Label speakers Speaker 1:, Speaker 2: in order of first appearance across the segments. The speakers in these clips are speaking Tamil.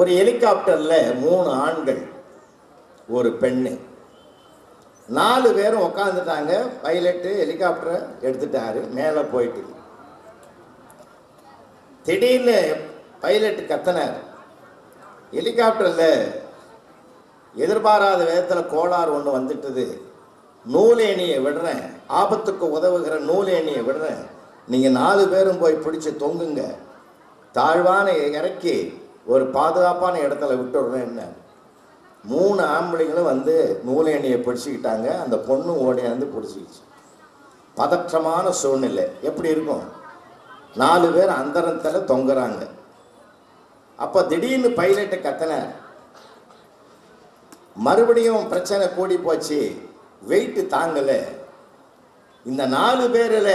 Speaker 1: ஒரு ஹெலிகாப்டரில் மூணு ஆண்கள் ஒரு பெண்ணு நாலு பேரும் உட்காந்துட்டாங்க பைலட்டு ஹெலிகாப்டரை எடுத்துட்டாரு மேலே போயிட்டு திடீர்னு பைலட்டு கத்தனார் ஹெலிகாப்டரில் எதிர்பாராத விதத்தில் கோளாறு ஒன்று வந்துட்டது நூலேணியை விடுறேன் ஆபத்துக்கு உதவுகிற நூலேணியை விடுறேன் நீங்கள் நாலு பேரும் போய் பிடிச்சி தொங்குங்க தாழ்வான இறக்கி ஒரு பாதுகாப்பான இடத்துல விட்டுடணும் என்ன மூணு ஆம்பளைங்களும் வந்து நூலேணியை பிடிச்சிக்கிட்டாங்க அந்த பொண்ணு ஓடையாந்து பிடிச்சிக்கிச்சு பதற்றமான சூழ்நிலை எப்படி இருக்கும் நாலு பேர் அந்தரத்தில் தொங்குறாங்க அப்போ திடீர்னு பைலட்டை கத்தனை மறுபடியும் பிரச்சனை கூடி போச்சு வெயிட்டு தாங்கலை இந்த நாலு பேரில்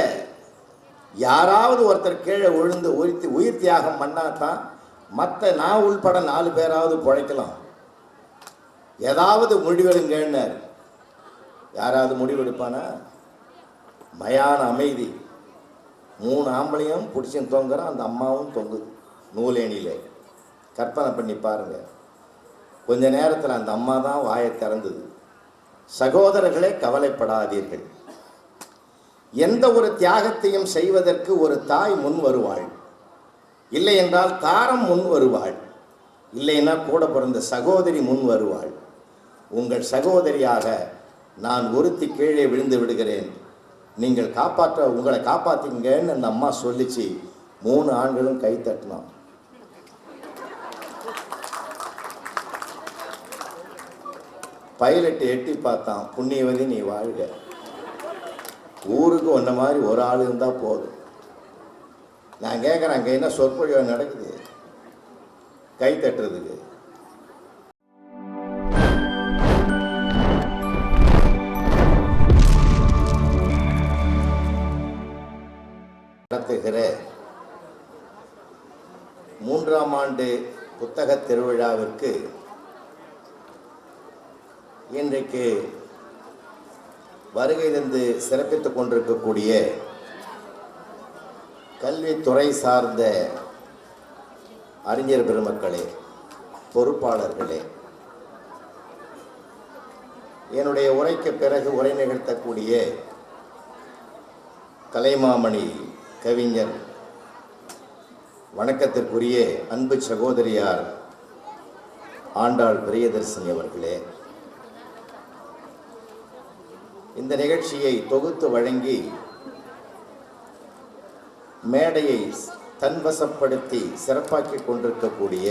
Speaker 1: யாராவது ஒருத்தர் கீழே விழுந்து உயிர் உயிர் தியாகம் பண்ணாதான் மற்ற நான் உள்பட நாலு பேராவது பிழைக்கலாம் ஏதாவது முடிவெடுங்க யாராவது முடிவெடுப்பானா மயான அமைதி மூணு ஆம்பளையும் பிடிச்சன் தொங்குறான் அந்த அம்மாவும் தொங்குது நூலேணியில் கற்பனை பண்ணி பாருங்கள் கொஞ்ச நேரத்தில் அந்த அம்மா தான் வாயை திறந்தது சகோதரர்களே கவலைப்படாதீர்கள் எந்த ஒரு தியாகத்தையும் செய்வதற்கு ஒரு தாய் முன் வருவாள் இல்லை என்றால் தாரம் முன் வருவாள் இல்லைன்னா கூட பிறந்த சகோதரி முன் வருவாள் உங்கள் சகோதரியாக நான் ஒருத்தி கீழே விழுந்து விடுகிறேன் நீங்கள் காப்பாற்ற உங்களை காப்பாற்றிங்கன்னு அந்த அம்மா சொல்லிச்சு மூணு ஆண்களும் கை தட்டினோம் பைலட்டு எட்டி பார்த்தான் புண்ணியவதி நீ வாழ்க ஊருக்கு ஒன்ன மாதிரி ஒரு ஆள் இருந்தால் போதும் நான் கேட்குறேன் அங்கே என்ன சொற்பொழிவு நடக்குது கை தட்டுறதுக்கு மூன்றாம் ஆண்டு புத்தக திருவிழாவிற்கு இன்றைக்கு வருகை தந்து சிறப்பித்துக் கொண்டிருக்கக்கூடிய கல்வித்துறை சார்ந்த அறிஞர் பெருமக்களே பொறுப்பாளர்களே என்னுடைய உரைக்கு பிறகு உரை நிகழ்த்தக்கூடிய கலைமாமணி கவிஞர் வணக்கத்திற்குரிய அன்பு சகோதரியார் ஆண்டாள் பிரியதர்சினி அவர்களே இந்த நிகழ்ச்சியை தொகுத்து வழங்கி மேடையை தன்வசப்படுத்தி சிறப்பாக்கி கொண்டிருக்கக்கூடிய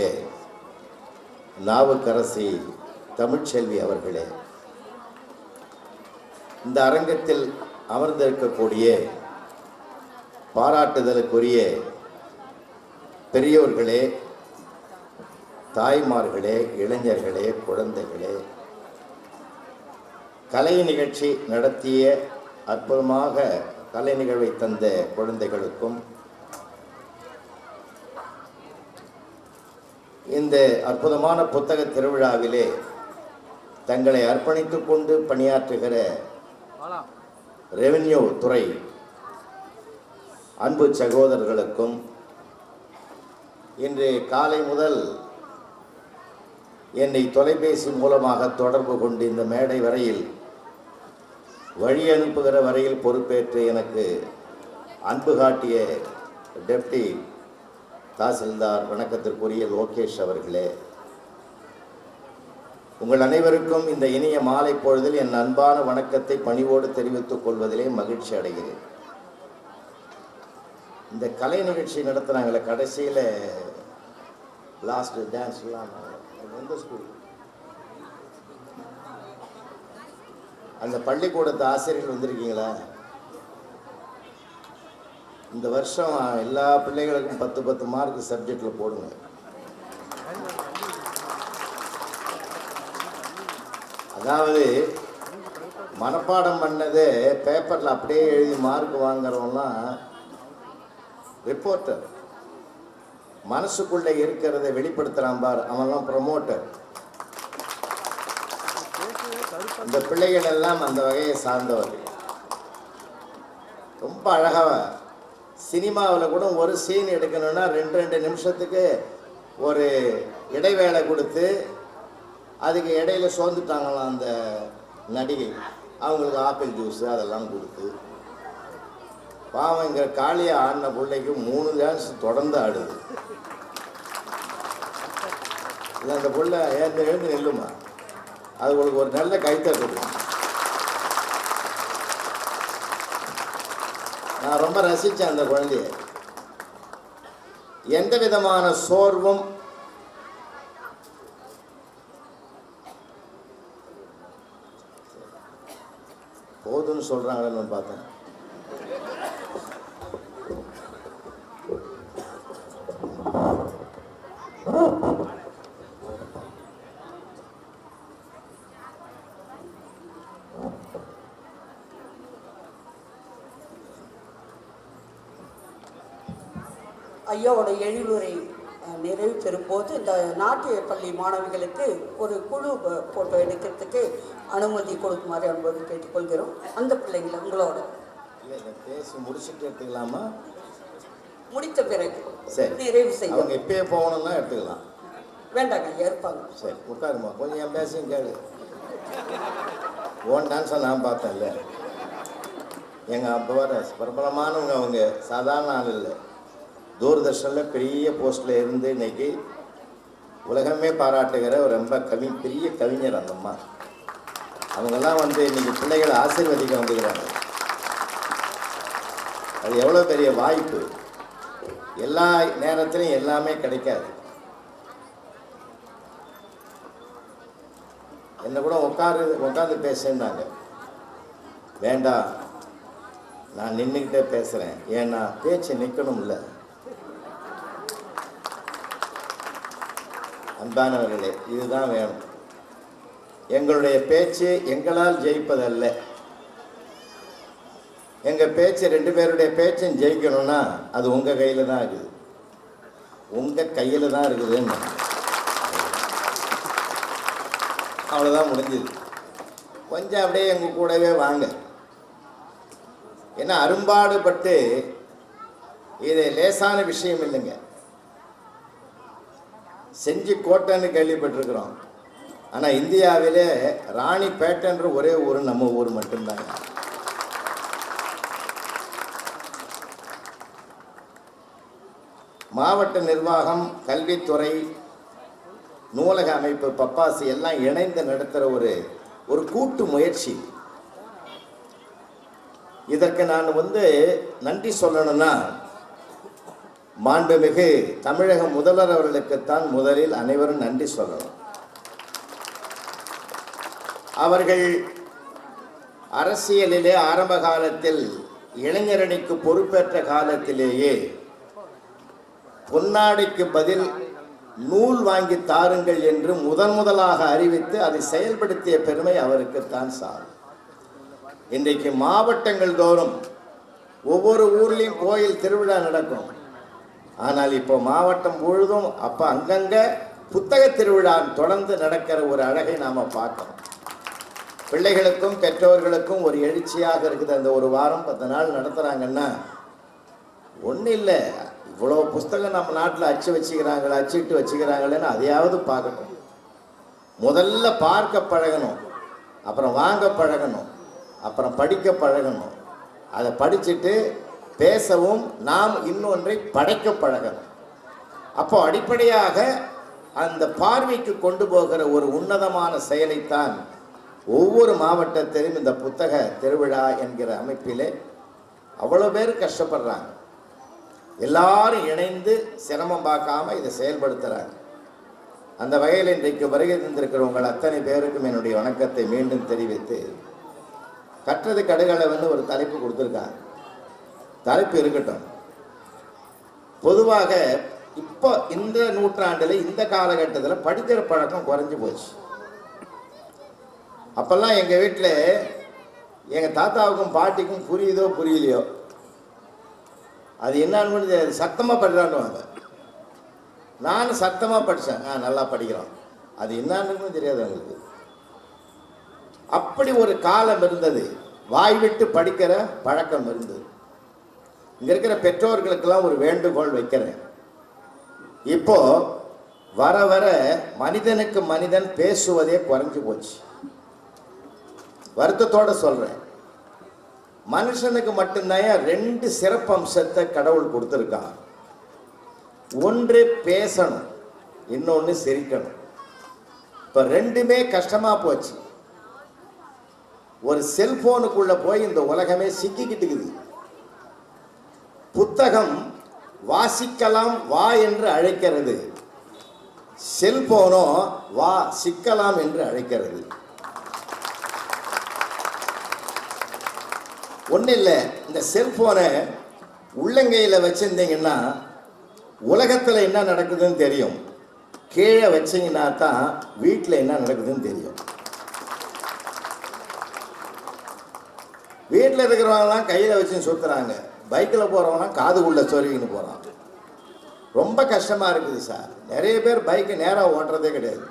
Speaker 1: நாவுக்கரசி தமிழ்ச்செல்வி அவர்களே இந்த அரங்கத்தில் அமர்ந்திருக்கக்கூடிய பாராட்டுதலுக்குரிய பெரியோர்களே தாய்மார்களே இளைஞர்களே குழந்தைகளே கலை நிகழ்ச்சி நடத்திய அற்புதமாக கலை நிகழ்வை தந்த குழந்தைகளுக்கும் இந்த அற்புதமான புத்தக திருவிழாவிலே தங்களை அர்ப்பணித்துக் கொண்டு பணியாற்றுகிற ரெவென்யூ துறை அன்பு சகோதரர்களுக்கும் இன்று காலை முதல் என்னை தொலைபேசி மூலமாக தொடர்பு கொண்டு இந்த மேடை வரையில் வழி அனுப்புகிற வரையில் பொறுப்பேற்று எனக்கு அன்பு காட்டிய டெப்டி தாசில்தார் வணக்கத்திற்குரிய லோகேஷ் அவர்களே உங்கள் அனைவருக்கும் இந்த இனிய மாலை பொழுதில் என் அன்பான வணக்கத்தை பணிவோடு தெரிவித்துக் கொள்வதிலே மகிழ்ச்சி அடைகிறேன் இந்த கலை நிகழ்ச்சி நடத்துகிறாங்களே கடைசியில் லாஸ்ட் டான்ஸ்லாம் எந்த ஸ்கூல் அந்த பள்ளிக்கூடத்து ஆசிரியர் வந்திருக்கீங்களா இந்த வருஷம் எல்லா பிள்ளைகளுக்கும் பத்து பத்து மார்க் சப்ஜெக்டில் போடுங்க அதாவது மனப்பாடம் பண்ணது பேப்பரில் அப்படியே எழுதி மார்க் வாங்குறவங்களாம் ரிப்போர்ட்டர் மனசுக்குள்ளே இருக்கிறத வெளிப்படுத்துகிறான் பார் அவன்லாம் ப்ரொமோட்டர் அந்த பிள்ளைகள் எல்லாம் அந்த வகையை சார்ந்தவர்கள் ரொம்ப அழகாக சினிமாவில் கூட ஒரு சீன் எடுக்கணும்னா ரெண்டு ரெண்டு நிமிஷத்துக்கு ஒரு இடைவேளை கொடுத்து அதுக்கு இடையில சோர்ந்துட்டாங்களாம் அந்த நடிகை அவங்களுக்கு ஆப்பிள் ஜூஸ் அதெல்லாம் கொடுத்து பாவம் இங்கே காளியை ஆடின பிள்ளைக்கு மூணு டான்ஸ் தொடர்ந்து ஆடுது இல்லை அந்த பிள்ளை ஏந்த எழுந்து நெல்லுமா அது உங்களுக்கு ஒரு நல்ல கைத்தை கொடுக்கும் நான் ரொம்ப ரசித்தேன் அந்த குழந்தைய எந்த விதமான சோர்வும் போதுன்னு சொல்கிறாங்களேன்னு பார்த்தேன்
Speaker 2: ஐயாவோட எழுவுரை நிறைவு போது இந்த நாட்டிய பள்ளி மாணவிகளுக்கு ஒரு குழு ஃபோட்டோ எடுக்கிறதுக்கு அனுமதி கொடுக்குமாறு அனுபவம் கேட்டுக்கொள்கிறோம் அந்த பிள்ளைங்களை உங்களோட
Speaker 1: பேசி முடிச்சுட்டு எடுத்துக்கலாமா
Speaker 2: முடித்த பிறகு
Speaker 1: நிறைவு செய்ய இப்பயே போகணும்னா எடுத்துக்கலாம்
Speaker 2: வேண்டாங்க ஐயா இருப்பாங்க
Speaker 1: சரி உட்காருமா கொஞ்சம் பேசும் கேளு ஓன் டான்ஸை நான் இல்லை எங்கள் அப்பா பிரபலமானவங்க அவங்க சாதாரண ஆள் இல்லை தூர்தர்ஷனில் பெரிய போஸ்ட்டில் இருந்து இன்றைக்கி உலகமே பாராட்டுகிற ஒரு ரொம்ப கவி பெரிய கவிஞர் அந்த அம்மா அவங்கெல்லாம் வந்து இன்றைக்கி பிள்ளைகளை ஆசீர்வதிக்க வந்துக்கிறாங்க அது எவ்வளோ பெரிய வாய்ப்பு எல்லா நேரத்திலையும் எல்லாமே கிடைக்காது என்னை கூட உட்காரு உட்காந்து பேசுனாங்க வேண்டாம் நான் நின்றுக்கிட்டே பேசுகிறேன் ஏன்னா பேச்சு நிற்கணும்ல அன்பானவர்களே இதுதான் வேணும் எங்களுடைய பேச்சு எங்களால் ஜெயிப்பதல்ல எங்கள் பேச்சு ரெண்டு பேருடைய பேச்சும் ஜெயிக்கணும்னா அது உங்கள் கையில் தான் இருக்குது உங்கள் கையில் தான் இருக்குதுன்னு அவ்வளோதான் முடிஞ்சுது கொஞ்சம் அப்படியே எங்கள் கூடவே வாங்க ஏன்னா அரும்பாடுபட்டு இது லேசான விஷயம் இல்லைங்க செஞ்சு கோட்டைன்னு கேள்விப்பட்டிருக்கிறோம் ஆனால் இந்தியாவிலே ராணி பேட்டன்ற ஒரே ஊர் நம்ம ஊர் மட்டும்தாங்க மாவட்ட நிர்வாகம் கல்வித்துறை நூலக அமைப்பு பப்பாசு எல்லாம் இணைந்து நடத்துகிற ஒரு ஒரு கூட்டு முயற்சி இதற்கு நான் வந்து நன்றி சொல்லணும்னா மாண்புமிகு தமிழக முதல்வர் அவர்களுக்குத்தான் முதலில் அனைவரும் நன்றி சொல்லலாம் அவர்கள் அரசியலிலே ஆரம்ப காலத்தில் இளைஞரணிக்கு பொறுப்பேற்ற காலத்திலேயே பொன்னாடைக்கு பதில் நூல் வாங்கி தாருங்கள் என்று முதன் முதலாக அறிவித்து அதை செயல்படுத்திய பெருமை அவருக்குத்தான் சார் இன்றைக்கு மாவட்டங்கள் தோறும் ஒவ்வொரு ஊர்லேயும் கோயில் திருவிழா நடக்கும் ஆனால் இப்போ மாவட்டம் முழுதும் அப்போ அங்கங்கே புத்தக திருவிழா தொடர்ந்து நடக்கிற ஒரு அழகை நாம் பார்க்கணும் பிள்ளைகளுக்கும் பெற்றோர்களுக்கும் ஒரு எழுச்சியாக இருக்குது அந்த ஒரு வாரம் பத்து நாள் நடத்துகிறாங்கன்னா ஒன்றும் இல்லை இவ்வளோ புஸ்தகம் நம்ம நாட்டில் அச்சு வச்சுக்கிறாங்களா அச்சுட்டு வச்சுக்கிறாங்களேன்னு அதையாவது பார்க்கணும் முதல்ல பார்க்க பழகணும் அப்புறம் வாங்க பழகணும் அப்புறம் படிக்க பழகணும் அதை படிச்சுட்டு பேசவும் நாம் இன்னொன்றை படைக்க பழகணும் அப்போ அடிப்படையாக அந்த பார்வைக்கு கொண்டு போகிற ஒரு உன்னதமான செயலைத்தான் ஒவ்வொரு மாவட்டத்திலும் இந்த புத்தக திருவிழா என்கிற அமைப்பிலே அவ்வளோ பேர் கஷ்டப்படுறாங்க எல்லாரும் இணைந்து சிரமம் பார்க்காம இதை செயல்படுத்துகிறாங்க அந்த வகையில் இன்றைக்கு வருகை உங்கள் அத்தனை பேருக்கும் என்னுடைய வணக்கத்தை மீண்டும் தெரிவித்து கற்றது வந்து ஒரு தலைப்பு கொடுத்துருக்காங்க தலைப்பு இருக்கட்டும் பொதுவாக இப்போ இந்த நூற்றாண்டில் இந்த காலகட்டத்தில் படிக்கிற பழக்கம் குறைஞ்சி போச்சு அப்போல்லாம் எங்கள் வீட்டில் எங்கள் தாத்தாவுக்கும் பாட்டிக்கும் புரியுதோ புரியலையோ அது என்னான்னு சத்தமாக படிக்கிறான்னு நானும் சத்தமாக படித்தேன் ஆ நல்லா படிக்கிறான் அது என்னான்னு தெரியாது அவங்களுக்கு அப்படி ஒரு காலம் இருந்தது வாய்விட்டு படிக்கிற பழக்கம் இருந்தது இங்கே இருக்கிற பெற்றோர்களுக்கெல்லாம் ஒரு வேண்டுகோள் வைக்கிறேன் இப்போ வர வர மனிதனுக்கு மனிதன் பேசுவதே குறைஞ்சு போச்சு வருத்தத்தோடு சொல்கிறேன் மனுஷனுக்கு மட்டும்தான் ரெண்டு சிறப்பு அம்சத்தை கடவுள் கொடுத்துருக்கான் ஒன்று பேசணும் இன்னொன்று சிரிக்கணும் இப்போ ரெண்டுமே கஷ்டமாக போச்சு ஒரு செல்ஃபோனுக்குள்ளே போய் இந்த உலகமே சிக்கிக்கிட்டுக்குது புத்தகம் வாசிக்கலாம் வா என்று அழைக்கிறது செல்போனோ வா சிக்கலாம் என்று அழைக்கிறது ஒன்றும் இல்லை இந்த செல்ஃபோனை உள்ளங்கையில் வச்சுருந்தீங்கன்னா உலகத்தில் என்ன நடக்குதுன்னு தெரியும் கீழே வச்சிங்கன்னா தான் வீட்டில் என்ன நடக்குதுன்னு தெரியும் வீட்டில் இருக்கிறவங்கலாம் கையில் வச்சு சுற்றுறாங்க பைக்கில் போகிறவனா காதுக்குள்ளே சொருகின்னு போகிறான் ரொம்ப கஷ்டமாக இருக்குது சார் நிறைய பேர் பைக்கை நேராக ஓட்டுறதே கிடையாது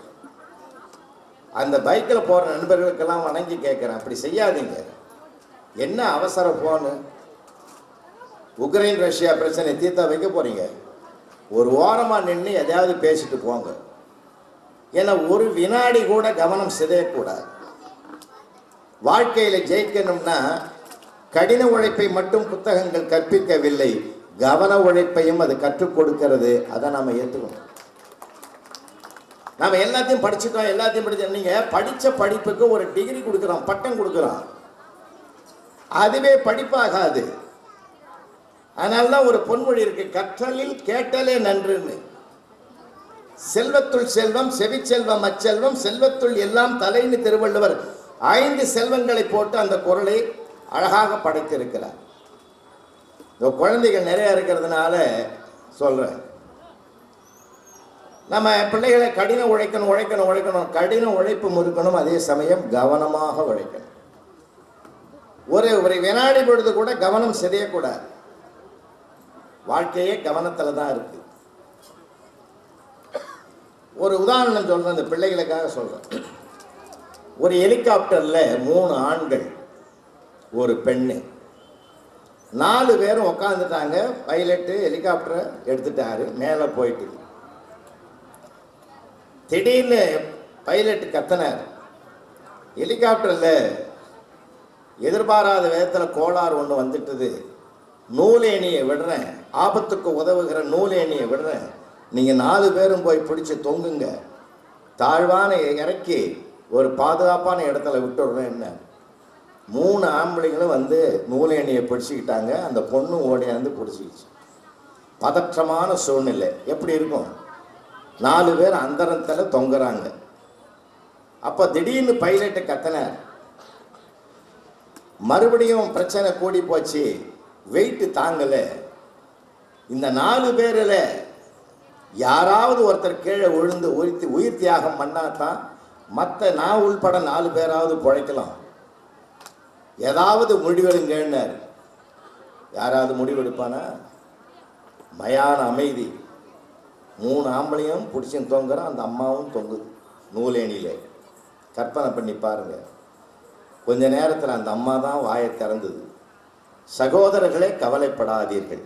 Speaker 1: அந்த பைக்கில் போகிற நண்பர்களுக்கெல்லாம் வணங்கி கேட்குறேன் அப்படி செய்யாதீங்க என்ன அவசர ஃபோனு உக்ரைன் ரஷ்யா பிரச்சனை தீர்த்தா வைக்க போகிறீங்க ஒரு ஓரமாக நின்று எதையாவது பேசிட்டு போங்க ஏன்னா ஒரு வினாடி கூட கவனம் சிதையக்கூடாது வாழ்க்கையில் ஜெயிக்கணும்னா கடின உழைப்பை மட்டும் புத்தகங்கள் கற்பிக்கவில்லை கவன உழைப்பையும் அது கற்றுக் கொடுக்கிறது அதை நாம ஏற்றுக்கணும் நாம எல்லாத்தையும் படிச்சுட்டோம் எல்லாத்தையும் படிச்சோம் நீங்கள் படித்த படிப்புக்கு ஒரு டிகிரி கொடுக்கிறோம் பட்டம் கொடுக்கிறோம் அதுவே படிப்பாகாது அதனால்தான் தான் ஒரு பொன்மொழி இருக்கு கற்றலில் கேட்டலே நன்றுன்னு செல்வத்துள் செல்வம் செவி செல்வம் அச்செல்வம் செல்வத்துள் எல்லாம் தலைன்னு திருவள்ளுவர் ஐந்து செல்வங்களை போட்டு அந்த குரலை அழகாக படைத்திருக்கிறார் இந்த குழந்தைகள் நிறைய இருக்கிறதுனால சொல்கிறேன் நம்ம பிள்ளைகளை கடின உழைக்கணும் உழைக்கணும் உழைக்கணும் கடின உழைப்பு முறுக்கணும் அதே சமயம் கவனமாக உழைக்கணும் ஒரு ஒரு வினாடி பொழுது கூட கவனம் சிதையக்கூடாது வாழ்க்கையே கவனத்தில் தான் இருக்கு ஒரு உதாரணம் சொல்கிறேன் இந்த பிள்ளைகளுக்காக சொல்கிறேன் ஒரு ஹெலிகாப்டரில் மூணு ஆண்கள் ஒரு பெண்ணு நாலு பேரும் உட்காந்துட்டாங்க பைலட்டு ஹெலிகாப்டரை எடுத்துட்டாரு மேலே போயிட்டு திடீர்னு பைலட்டு கத்தனார் ஹெலிகாப்டரில் எதிர்பாராத விதத்தில் கோளாறு ஒன்று வந்துட்டது நூலேணியை விடுறேன் ஆபத்துக்கு உதவுகிற நூலேணியை விடுறேன் நீங்கள் நாலு பேரும் போய் பிடிச்சி தொங்குங்க தாழ்வான இறக்கி ஒரு பாதுகாப்பான இடத்துல விட்டுடுறேன் என்ன மூணு ஆம்பளைங்களும் வந்து நூலேணியை பிடிச்சிக்கிட்டாங்க அந்த பொண்ணு ஓடையாந்து பிடிச்சிக்கிச்சு பதற்றமான சூழ்நிலை எப்படி இருக்கும் நாலு பேர் அந்தரத்தில் தொங்குறாங்க அப்போ திடீர்னு பைலட்டை கத்தினார் மறுபடியும் பிரச்சனை கூடி போச்சு வெயிட்டு தாங்கலை இந்த நாலு பேரில் யாராவது ஒருத்தர் கீழே விழுந்து உயிர்த்தி உயிர் தியாகம் பண்ணாதான் மற்ற நான் உள்பட நாலு பேராவது பிழைக்கலாம் ஏதாவது முடிவெடுங்கன்னார் யாராவது முடிவெடுப்பானா மயான அமைதி மூணு ஆம்பளையும் பிடிச்சும் தொங்குறான் அந்த அம்மாவும் தொங்குது நூலேணியில் கற்பனை பண்ணி பாருங்கள் கொஞ்ச நேரத்தில் அந்த அம்மா தான் வாயை திறந்தது சகோதரர்களே கவலைப்படாதீர்கள்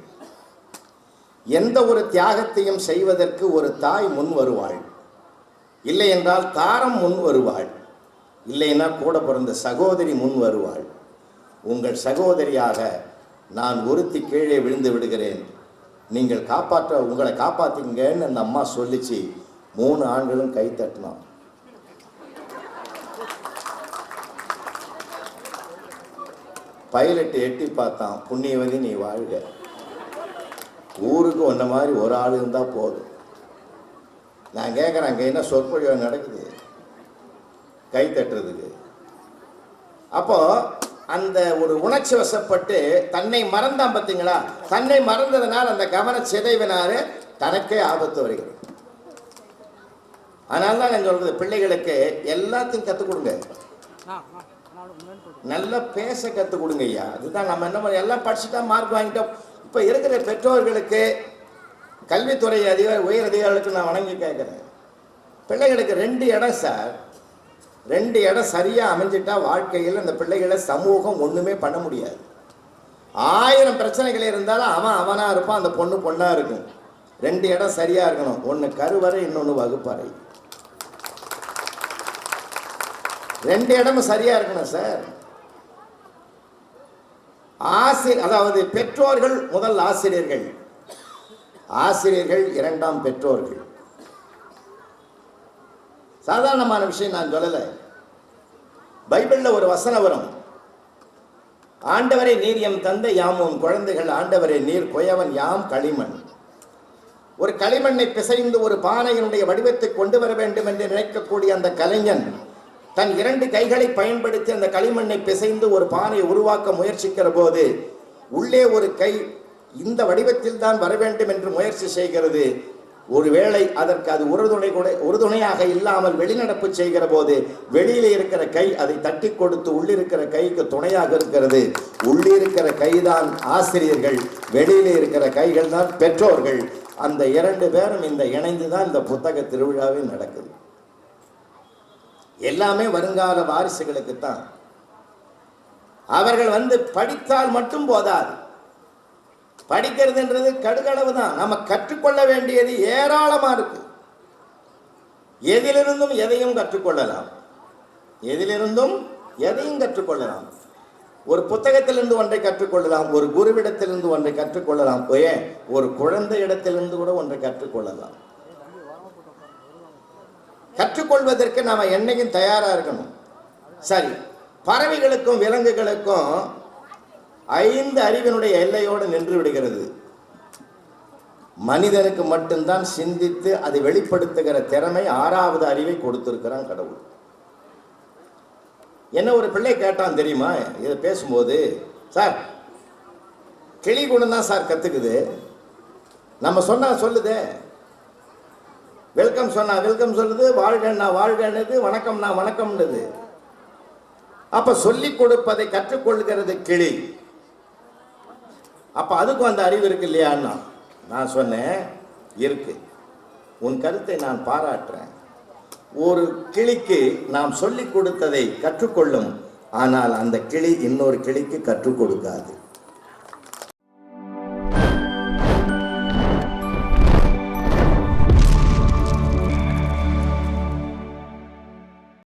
Speaker 1: எந்த ஒரு தியாகத்தையும் செய்வதற்கு ஒரு தாய் முன் வருவாள் இல்லை என்றால் தாரம் முன் வருவாள் இல்லைன்னா கூட பிறந்த சகோதரி முன் வருவாள் உங்கள் சகோதரியாக நான் ஒருத்தி கீழே விழுந்து விடுகிறேன் நீங்கள் காப்பாற்ற உங்களை காப்பாற்றிங்கன்னு அந்த அம்மா சொல்லிச்சு மூணு ஆண்களும் கை தட்டினோம் பைலட்டு எட்டி பார்த்தான் புண்ணியவதி நீ வாழ்க ஊருக்கு ஒன்ன மாதிரி ஒரு ஆள் இருந்தால் போதும் நான் கேட்குறேன் அங்கே என்ன சொற்பொழிவு நடக்குது கை தட்டுறதுக்கு அப்போது அந்த ஒரு உணர்ச்சி வசப்பட்டு தன்னை மறந்தான் பார்த்தீங்களா தன்னை மறந்ததனால் அந்த கவன சிதைவினாலே தனக்கே ஆபத்து வருகிறது அதனால தான் நான் சொல்றது பிள்ளைகளுக்கு எல்லாத்தையும் கற்றுக் கொடுங்க நல்லா பேச கற்றுக் கொடுங்க ஐயா அதுதான் நம்ம என்ன பண்ண எல்லாம் படிச்சுட்டா மார்க் வாங்கிட்டோம் இப்போ இருக்கிற பெற்றோர்களுக்கு கல்வித்துறை அதிகாரி உயர் அதிகாரிகளுக்கு நான் வணங்கி கேட்குறேன் பிள்ளைகளுக்கு ரெண்டு இடம் சார் ரெண்டு இடம் சரியாக அமைஞ்சிட்டா வாழ்க்கையில் அந்த பிள்ளைகளை சமூகம் ஒன்றுமே பண்ண முடியாது ஆயிரம் பிரச்சனைகள் இருந்தாலும் அவன் அவனாக இருப்பான் அந்த பொண்ணு பொண்ணாக இருக்கும் ரெண்டு இடம் சரியாக இருக்கணும் ஒன்று கருவறை இன்னொன்று வகுப்பறை ரெண்டு இடமும் சரியாக இருக்கணும் சார் ஆசி அதாவது பெற்றோர்கள் முதல் ஆசிரியர்கள் ஆசிரியர்கள் இரண்டாம் பெற்றோர்கள் சாதாரணமான விஷயம் நான் சொல்லலை பைபிளில் ஒரு வசனம் வரும் ஆண்டவரை நீர் எம் தந்தை யாம் உன் குழந்தைகள் ஆண்டவரை நீர் கொயவன் யாம் களிமண் ஒரு களிமண்ணை பிசைந்து ஒரு பானையினுடைய வடிவத்தை கொண்டு வர வேண்டும் என்று நினைக்கக்கூடிய அந்த கலைஞன் தன் இரண்டு கைகளை பயன்படுத்தி அந்த களிமண்ணை பிசைந்து ஒரு பானை உருவாக்க முயற்சிக்கிற போது உள்ளே ஒரு கை இந்த வடிவத்தில் தான் வர வேண்டும் என்று முயற்சி செய்கிறது ஒருவேளை அதற்கு அது உறுதுணை கூட உறுதுணையாக இல்லாமல் வெளிநடப்பு செய்கிற போது வெளியில இருக்கிற கை அதை தட்டி கொடுத்து உள்ளிருக்கிற கைக்கு துணையாக இருக்கிறது உள்ளிருக்கிற கைதான் ஆசிரியர்கள் வெளியில இருக்கிற கைகள் தான் பெற்றோர்கள் அந்த இரண்டு பேரும் இந்த இணைந்து தான் இந்த புத்தக திருவிழாவே நடக்குது எல்லாமே வருங்கால வாரிசுகளுக்கு தான் அவர்கள் வந்து படித்தால் மட்டும் போதாது படிக்கிறதுன்றது கடுகளவு தான் நம்ம கற்றுக்கொள்ள வேண்டியது ஏராளமாக இருக்குது எதிலிருந்தும் எதையும் கற்றுக்கொள்ளலாம் எதிலிருந்தும் எதையும் கற்றுக்கொள்ளலாம் ஒரு புத்தகத்திலிருந்து ஒன்றை கற்றுக்கொள்ளலாம் ஒரு குருவிடத்திலிருந்து ஒன்றை கற்றுக்கொள்ளலாம் ஏன் ஒரு குழந்தை இடத்திலிருந்து கூட ஒன்றை கற்றுக்கொள்ளலாம் கற்றுக்கொள்வதற்கு நாம் என்னைக்கும் தயாராக இருக்கணும் சரி பறவைகளுக்கும் விலங்குகளுக்கும் ஐந்து அறிவினுடைய எல்லையோடு நின்று விடுகிறது மனிதனுக்கு மட்டும்தான் சிந்தித்து அதை வெளிப்படுத்துகிற திறமை ஆறாவது அறிவை கொடுத்திருக்கிறான் கடவுள் என்ன ஒரு பிள்ளை கேட்டான் தெரியுமா இதை பேசும்போது சார் கிளி குணம் தான் சார் கற்றுக்குது நம்ம சொன்னால் சொல்லுதே வெல்கம் சொன்னா வெல்கம் சொல்லுது வாழ்கண்ணா வாழ்கிறது வணக்கம்னா வணக்கம்னுது அப்போ சொல்லிக் கொடுப்பதை கற்றுக்கொள்கிறது கிளி அப்போ அதுக்கும் அந்த அறிவு இருக்கு இல்லையான்னா நான் சொன்னேன் இருக்கு உன் கருத்தை நான் பாராட்டுறேன் ஒரு கிளிக்கு நாம் சொல்லிக் கொடுத்ததை கற்றுக்கொள்ளும் ஆனால் அந்த கிளி இன்னொரு கிளிக்கு கற்றுக் கொடுக்காது